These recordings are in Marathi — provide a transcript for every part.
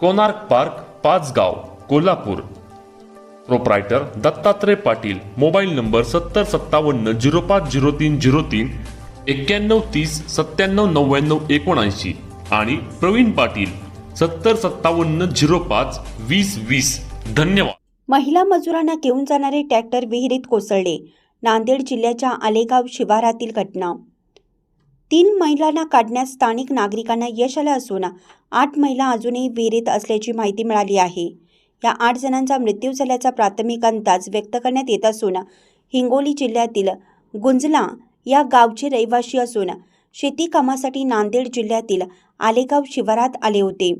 Konark park Pachgaon Kolhapur. Proprietor Dattatray Patil mobile number सत्तर सत्तावन्न झिरो पाच झिरो तीन झिरो तीन एक्क्याण्णव तीस सत्त्याण्णव नव्याण्णव एकोणऐंशी आणि प्रवीण पाटील सत्तर सत्तावन्न झिरो पाच वीस वीस. धन्यवाद. महिला मजुरांना घेऊन जाणारे ट्रॅक्टर विहिरीत कोसळले. नांदेड जिल्ह्याच्या आलेगाव शिवारातील घटना. तीन महिलांना काढण्यास स्थानिक नागरिकांना यश आलं असून आठ महिला अजूनही विहिरीत असल्याची माहिती मिळाली आहे. या आठ जणांचा मृत्यू झाल्याचा प्राथमिक अंदाज व्यक्त करण्यात येत असून हिंगोली जिल्ह्यातील गुंजला या गावचे रहिवासी असून शेती कामासाठी नांदेड जिल्ह्यातील आलेगाव शिवारात आले होते.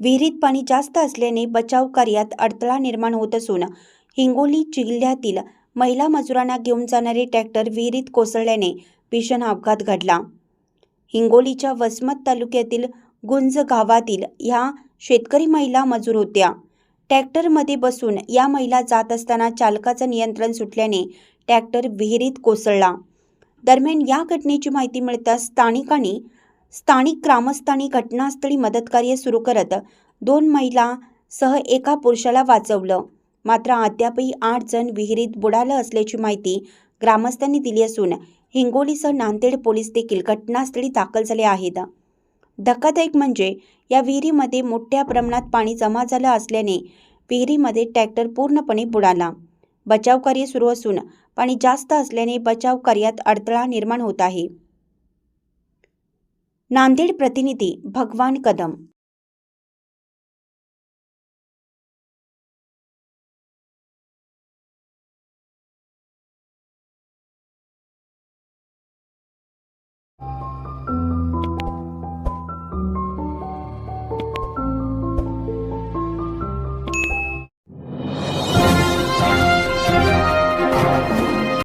विहिरीत पाणी जास्त असल्याने बचाव कार्यात अडथळा निर्माण होत असून हिंगोली जिल्ह्यातील महिला मजुरांना घेऊन जाणारे ट्रॅक्टर विहिरीत कोसळल्याने भीषण अपघात घडला. हिंगोलीच्या वसमत तालुक्यातील गुंज गावातील ह्या शेतकरी महिला मजूर होत्या. ट्रॅक्टरमध्ये बसून या महिला जात असताना चालकाचं नियंत्रण सुटल्याने ट्रॅक्टर विहिरीत कोसळला. दरम्यान या घटनेची माहिती मिळताच स्थानिकांनी स्थानिक ग्रामस्थांनी घटनास्थळी मदतकार्य सुरू करत दोन महिला सह एका पुरुषाला वाचवलं. मात्र अद्यापही आठ जण विहिरीत बुडालं असल्याची माहिती ग्रामस्थांनी दिली असून हिंगोलीसह नांदेड पोलीस देखील घटनास्थळी दाखल झाले आहेत. धक्कादायक म्हणजे या विहिरीमध्ये मोठ्या प्रमाणात पाणी जमा झालं असल्याने विहिरीमध्ये ट्रॅक्टर पूर्णपणे बुडाला. बचाव कार्य सुरू असून पाणी जास्त असल्याने बचाव कार्यात अडथळा निर्माण होत आहे. नांदेड प्रतिनिधी भगवान कदम